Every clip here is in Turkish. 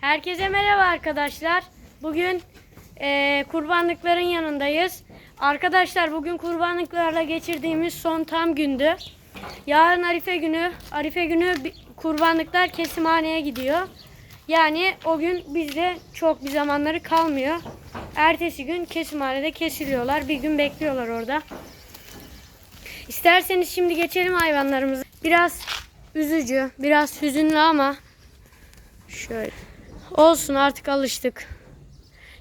Herkese merhaba arkadaşlar. Bugün eee, kurbanlıkların yanındayız. Arkadaşlar bugün kurbanlıklarla geçirdiğimiz son tam gündü. Yarın Arife günü. Arife günü kurbanlıklar kesimhaneye gidiyor. Yani o gün bizde çok bir zamanları kalmıyor. Ertesi gün kesimhanede kesiliyorlar. Bir gün bekliyorlar orada. İsterseniz şimdi geçelim hayvanlarımıza. Biraz üzücü, biraz hüzünlü ama şöyle. Olsun artık alıştık.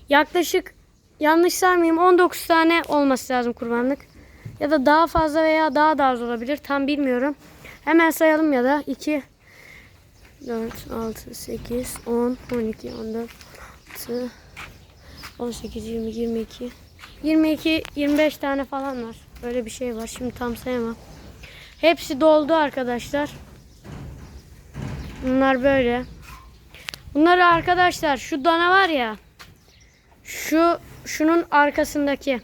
Yaklaşık yanlış saymayayım 19 tane olması lazım kurbanlık. Ya da daha fazla veya daha da az olabilir. Tam bilmiyorum. Hemen sayalım ya da 2 4 6 8 10 12 14 16 18 20 22 22 25 tane falan var. Öyle bir şey var. Şimdi tam sayamam. Hepsi doldu arkadaşlar. Bunlar böyle. Bunları arkadaşlar şu dana var ya. Şu şunun arkasındaki.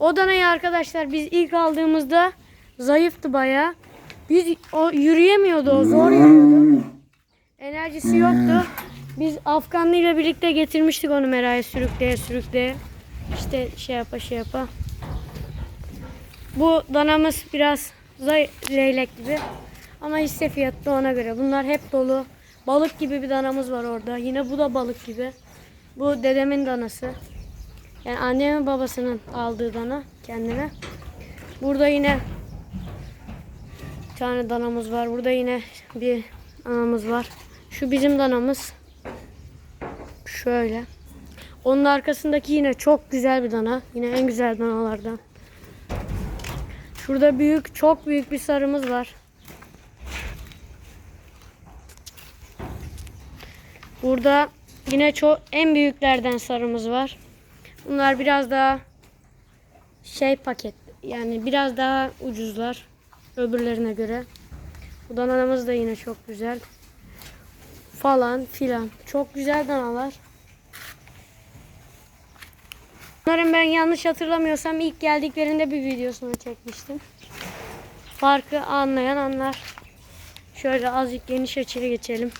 O danayı arkadaşlar biz ilk aldığımızda zayıftı baya. Biz o yürüyemiyordu o zor yürüyordu. Enerjisi yoktu. Biz Afganlı ile birlikte getirmiştik onu meraya sürükleye sürükleye. İşte şey yapa şey yapa. Bu danamız biraz zay leylek gibi. Ama hisse fiyatı ona göre. Bunlar hep dolu. Balık gibi bir danamız var orada. Yine bu da balık gibi. Bu dedemin danası. Yani annemin babasının aldığı dana kendine. Burada yine bir tane danamız var. Burada yine bir danamız var. Şu bizim danamız. Şöyle. Onun arkasındaki yine çok güzel bir dana. Yine en güzel danalardan. Şurada büyük, çok büyük bir sarımız var. Burada yine çok en büyüklerden sarımız var. Bunlar biraz daha şey paket yani biraz daha ucuzlar öbürlerine göre. Bu danamız da yine çok güzel. Falan filan. Çok güzel danalar. Bunların ben yanlış hatırlamıyorsam ilk geldiklerinde bir videosunu çekmiştim. Farkı anlayan anlar. Şöyle azıcık geniş açıya geçelim.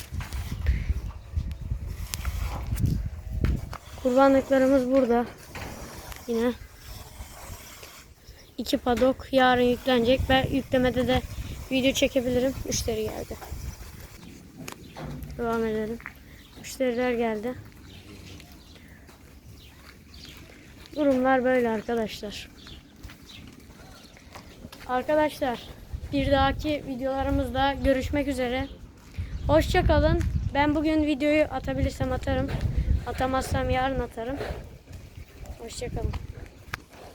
Kurbanlıklarımız burada. Yine. iki padok yarın yüklenecek. Ben yüklemede de video çekebilirim. Müşteri geldi. Devam edelim. Müşteriler geldi. Durumlar böyle arkadaşlar. Arkadaşlar bir dahaki videolarımızda görüşmek üzere. Hoşça kalın. Ben bugün videoyu atabilirsem atarım. Atamazsam yarın atarım. Hoşça kalın.